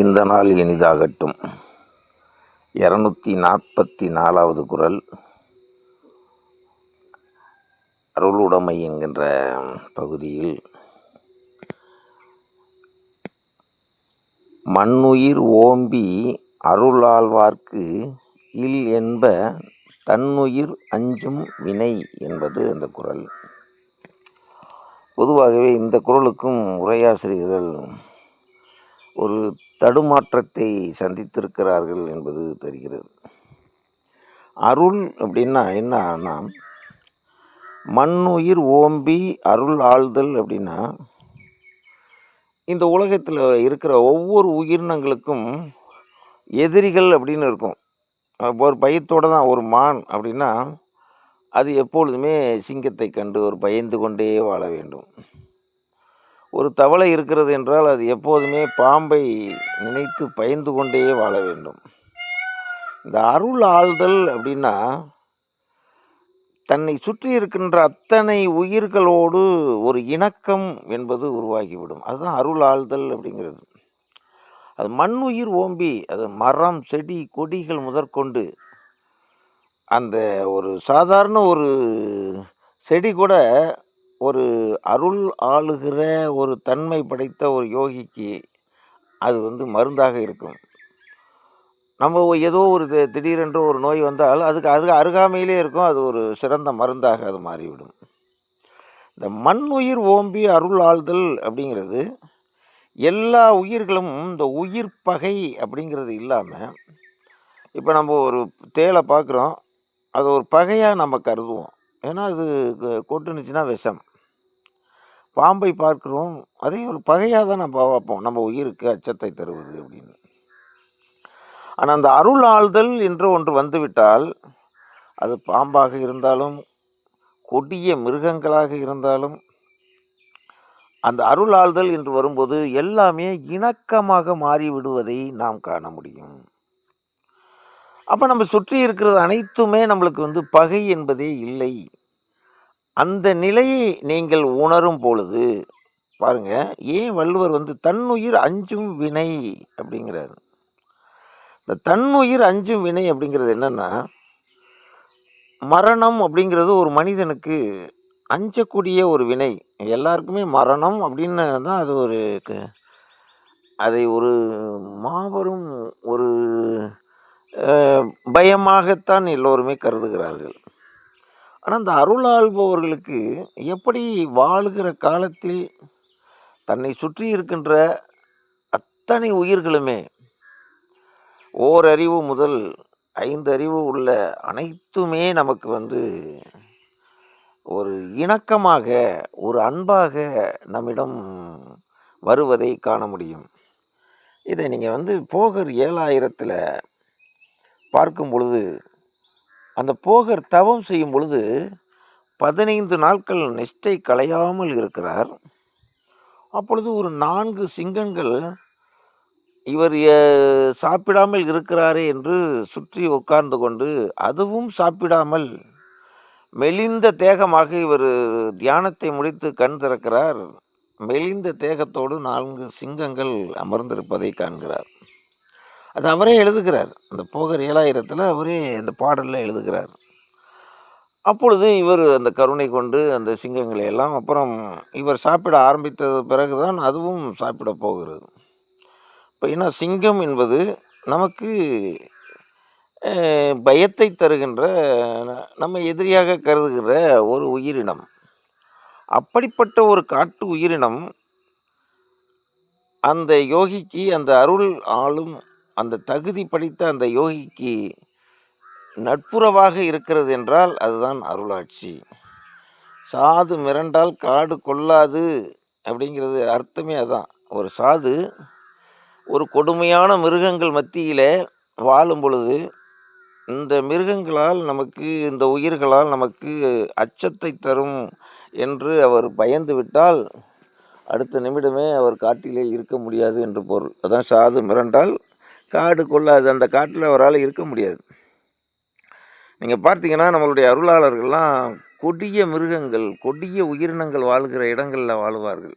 இந்த நாள் இனிதாகட்டும். இரநூத்தி நாற்பத்தி நாலாவது குரல். அருளுடைமை என்கின்ற பகுதியில் மண்ணுயிர் ஓம்பி அருளாழ்வார்க்கு இல் என்ப தன்னுயிர் அஞ்சும் வினை என்பது அந்த குரல். பொதுவாகவே இந்த குரலுக்கும் உரையாசிரியர்கள் ஒரு தடுமாற்றத்தை சந்தித்திருக்கிறார்கள் என்பது தெரிகிறது. அருள் அப்படின்னா என்னன்னா மண்ணுயிர் ஓம்பி அருள் ஆழ்தல் அப்படின்னா இந்த உலகத்தில் இருக்கிற ஒவ்வொரு உயிரினங்களுக்கும் எதிரிகள் அப்படின்னு இருக்கும். ஒரு பயத்தோடு தான் ஒரு மான் அப்படின்னா அது எப்பொழுதுமே சிங்கத்தை கண்டு ஒரு பயந்து கொண்டே வாழ வேண்டும். ஒரு தவளை இருக்கிறது என்றால் அது எப்போதுமே பாம்பை நினைத்து பயந்து கொண்டே வாழ வேண்டும். இந்த அருள் ஆழ்தல் அப்படின்னா தன்னை சுற்றி இருக்கின்ற அத்தனை உயிர்களோடு ஒரு இணக்கம் என்பது உருவாகிவிடும். அதுதான் அருள் ஆழ்தல் அப்படிங்கிறது. அது மண் உயிர் ஓம்பி அது மரம் செடி கொடிகள் முதற்கொண்டு அந்த ஒரு சாதாரண ஒரு செடி கூட ஒரு அருள் ஆளுகிற ஒரு தன்மை படைத்த ஒரு யோகிக்கு அது வந்து மருந்தாக இருக்கும். நம்ம ஏதோ ஒரு தி- திடீரென்று ஒரு நோய் வந்தால் அதுக்கு அதுக்கு அருகாமையிலே இருக்கும் அது ஒரு சிறந்த மருந்தாக அது மாறிவிடும். இந்த மண் உயிர் ஓம்பி அருள் ஆழ்தல் அப்படிங்கிறது எல்லா உயிர்களும் இந்த உயிர் பகை அப்படிங்கிறது இல்லாமல் இப்போ நம்ம ஒரு தேலை பார்க்குறோம் அது ஒரு பகையாக நம்ம கருதுவோம். ஏன்னா அது கொட்டுனுச்சுன்னா விஷம். பாம்பை பார்க்கிறோம் அதே ஒரு பகையாக தான் நம்ம பார்ப்போம். நம்ம உயிருக்கு அச்சத்தை தருவது அப்படின்னு. ஆனால் அந்த அருள் ஆழ்தல் என்று ஒன்று வந்துவிட்டால் அது பாம்பாக இருந்தாலும் கொடிய மிருகங்களாக இருந்தாலும் அந்த அருள் ஆழ்தல் என்று வரும்போது எல்லாமே இணக்கமாக மாறிவிடுவதை நாம் காண முடியும். அப்போ நம்ம சுற்றி இருக்கிறது அனைத்துமே நம்மளுக்கு வந்து பகை என்பதே இல்லை. அந்த நிலையை நீங்கள் உணரும் பொழுது பாருங்க ஏன் வள்ளுவர் வந்து தன்னுயிர் அஞ்சும் வினை அப்படிங்கிறாரு. இந்த தன்னுயிர் அஞ்சும் வினை அப்படிங்கிறது என்னென்னா மரணம் அப்படிங்கிறது ஒரு மனிதனுக்கு அஞ்சக்கூடிய ஒரு வினை. எல்லாருக்குமே மரணம் அப்படின்னு தான் அது ஒரு க- அதை ஒரு மாபெரும் ஒரு பயமாகத்தான் எல்லோருமே கருதுகிறார்கள். ஆனால் அந்த அருள் ஆள்பவர்களுக்கு எப்படி வாழுகிற காலத்தில் தன்னை சுற்றி இருக்கின்ற அத்தனை உயிர்களுமே ஓரறிவு முதல் ஐந்தறிவு உள்ள அனைத்துமே நமக்கு வந்து ஒரு இணக்கமாக ஒரு அன்பாக நம்மிடம் வருவதை காண முடியும். இதை நீங்கள் வந்து போகர் ஏழாயிரத்தில் பார்க்கும் பொழுது அந்த போகர் தவம் செய்யும் பொழுது பதினைந்து நாட்கள் நிஷ்டை களையாமல் இருக்கிறார். அப்பொழுது ஒரு நான்கு சிங்கங்கள் இவர் சாப்பிடாமல் இருக்கிறாரே என்று சுற்றி உட்கார்ந்து கொண்டு அதுவும் சாப்பிடாமல் மெலிந்த தேகமாக இவர் தியானத்தை முடித்து கண் திறக்கிறார். மெலிந்த தேகத்தோடு நான்கு சிங்கங்கள் அமர்ந்திருப்பதை காண்கிறார். அது அவரே எழுதுகிறார். அந்த போகர் ஏழாயிரத்தில் அவரே அந்த பாடலில் எழுதுகிறார். அப்பொழுது இவர் அந்த கருணை கொண்டு அந்த சிங்கங்களை எல்லாம் அப்புறம் இவர் சாப்பிட ஆரம்பித்தது பிறகு தான் அதுவும் சாப்பிட போகிறது. இப்போ ஏன்னா சிங்கம் என்பது நமக்கு பயத்தை தருகின்ற நம்ம எதிரியாக கருதுகின்ற ஒரு உயிரினம். அப்படிப்பட்ட ஒரு காட்டு உயிரினம் அந்த யோகிக்கு அந்த அருள் ஆளும் அந்த தகுதி படித்த அந்த யோகிக்கு நட்புறவாக இருக்கிறது என்றால் அதுதான் அருளாட்சி. சாது மிரண்டால் காடு கொள்ளாது அப்படிங்கிறது அர்த்தமே அதான். ஒரு சாது ஒரு கொடுமையான மிருகங்கள் மத்தியில் வாழும் பொழுது இந்த மிருகங்களால் நமக்கு இந்த உயிர்களால் நமக்கு அச்சத்தை தரும் என்று அவர் பயந்து விட்டால் அடுத்த நிமிடமே அவர் காட்டிலே இருக்க முடியாது என்று பொருள். அதான் சாது மிரண்டால் காடு கொள்ளாது அந்த காட்டில் அவரால் இருக்க முடியாது. நீங்கள் பார்த்தீங்கன்னா நம்மளுடைய அருளாளர்கள்லாம் கொடிய மிருகங்கள் கொடிய உயிரினங்கள் வாழ்கிற இடங்களில் வாழுவார்கள்.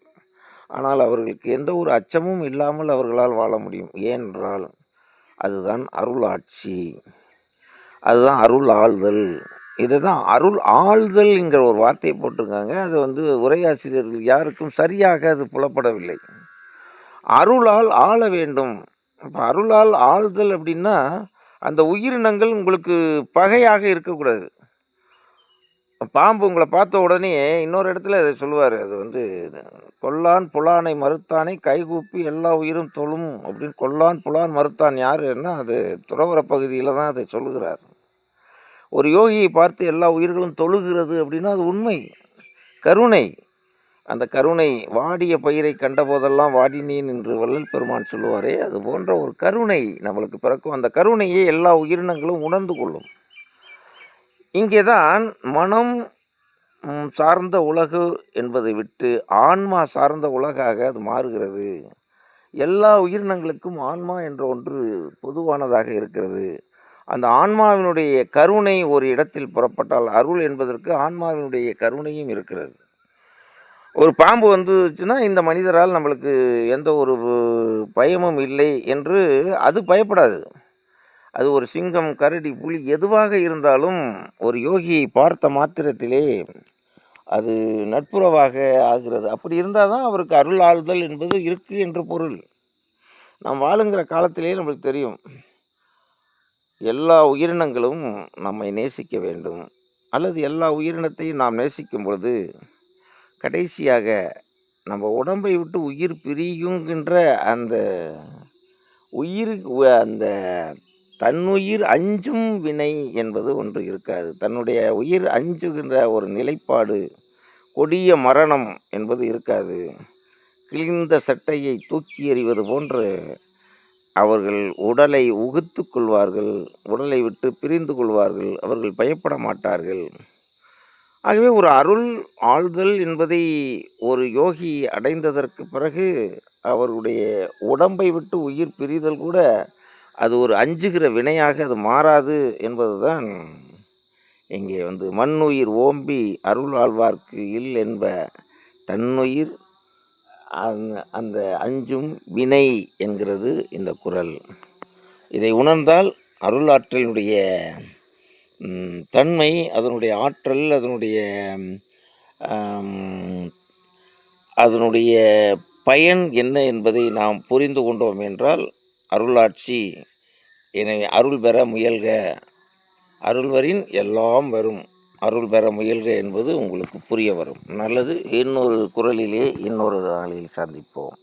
ஆனால் அவர்களுக்கு எந்த ஒரு அச்சமும் இல்லாமல் அவர்களால் வாழ முடியும். ஏனென்றால் அதுதான் அருளாட்சி அதுதான் அருள் ஆள்தல். இதுதான் அருள் ஆள்தல்ங்கிற ஒரு வார்த்தையை போட்டிருக்காங்க. அது வந்து உரையாசிரியர்கள் யாருக்கும் சரியாக அது புலப்படவில்லை. அருளால் ஆள வேண்டும். இப்போ அருளால் ஆள்தல் அப்படின்னா அந்த உயிரினங்கள் உங்களுக்கு பகையாக இருக்கக்கூடாது. பாம்பு உங்களை பார்த்த உடனே இன்னொரு இடத்துல அதை சொல்லுவார். அது வந்து கொல்லான் புலானை மறுத்தானை கைகூப்பி எல்லா உயிரும் தொழும் அப்படின்னு கொல்லான் புலான் மறுத்தான். யாருன்னா அது துறவர பகுதியில் தான் அதை சொல்லுகிறார். ஒரு யோகியை பார்த்து எல்லா உயிர்களும் தொழுகிறது அப்படின்னா அது உண்மை. கருணை. அந்த கருணை வாடிய பயிரை கண்டபோதெல்லாம் வாடினேன் என்று வள்ளல் பெருமான் சொல்லுவாரே அது போன்ற ஒரு கருணை நம்மளுக்கு பிறக்கும். அந்த கருணையை எல்லா உயிரினங்களும் உணர்ந்து கொள்ளும். இங்கே தான் மனம் சார்ந்த உலகு என்பதை விட்டு ஆன்மா சார்ந்த உலகாக அது மாறுகிறது. எல்லா உயிரினங்களுக்கும் ஆன்மா என்ற ஒன்று பொதுவானதாக இருக்கிறது. அந்த ஆன்மாவினுடைய கருணை ஒரு இடத்தில் புறப்பட்டால் அருள் என்பதற்கு ஆன்மாவினுடைய கருணையும் இருக்கிறது. ஒரு பாம்பு வந்துச்சுன்னா இந்த மனிதரால் நம்மளுக்கு எந்த ஒரு பயமும் இல்லை என்று அது பயப்படாது. அது ஒரு சிங்கம் கரடி புலி எதுவாக இருந்தாலும் ஒரு யோகியை பார்த்த மாத்திரத்திலே அது நட்புறவாக ஆகிறது. அப்படி இருந்தால் தான் அவருக்கு அருள் ஆளுதல் என்பது இருக்குது என்று பொருள். நாம் வாழுங்கிற காலத்திலே நம்மளுக்கு தெரியும். எல்லா உயிரினங்களும் நம்மை நேசிக்க வேண்டும். அல்லது எல்லா உயிரினத்தையும் நாம் நேசிக்கும் பொழுது கடைசியாக நம்ம உடம்பை விட்டு உயிர் பிரியுங்கின்ற அந்த உயிருக்கு அந்த தன்னுயிர் அஞ்சும் வினை என்பது ஒன்று இருக்காது. தன்னுடைய உயிர் அஞ்சுகின்ற ஒரு நிலைப்பாடு கொடிய மரணம் என்பது இருக்காது. கிழிந்த சட்டையை தூக்கி எறிவது போன்று அவர்கள் உடலை உகுத்து கொள்வார்கள் உடலை விட்டு பிரிந்து கொள்வார்கள் அவர்கள் பயப்பட மாட்டார்கள். ஆகவே ஒரு அருள் ஆழ்தல் என்பதை ஒரு யோகி அடைந்ததற்கு பிறகு அவருடைய உடம்பை விட்டு உயிர் பிரிதல் கூட அது ஒரு அஞ்சுகிற வினையாக அது மாறாது என்பதுதான் இங்கே வந்து மண்ணுயிர் ஓம்பி அருள் ஆழ்வார்க்கு இல் என்ப தன்னுயிர் அந்த- அந்த அஞ்சும் வினை என்கிறது இந்த குரல். இதை உணர்ந்தால் அருளாற்றலினுடைய தன்மை அதனுடைய ஆற்றல் அதனுடைய அதனுடைய பயன் என்ன என்பதை நாம் புரிந்து கொண்டோம் என்றால் அருளாட்சி எனவே அருள் பெற முயல்க. அருள்வரின் எல்லாம் வரும். அருள் பெற முயல்க என்பது உங்களுக்கு புரிய வரும். நல்லது இன்னொரு குரலிலே இன்னொரு நாளில் சந்திப்போம்.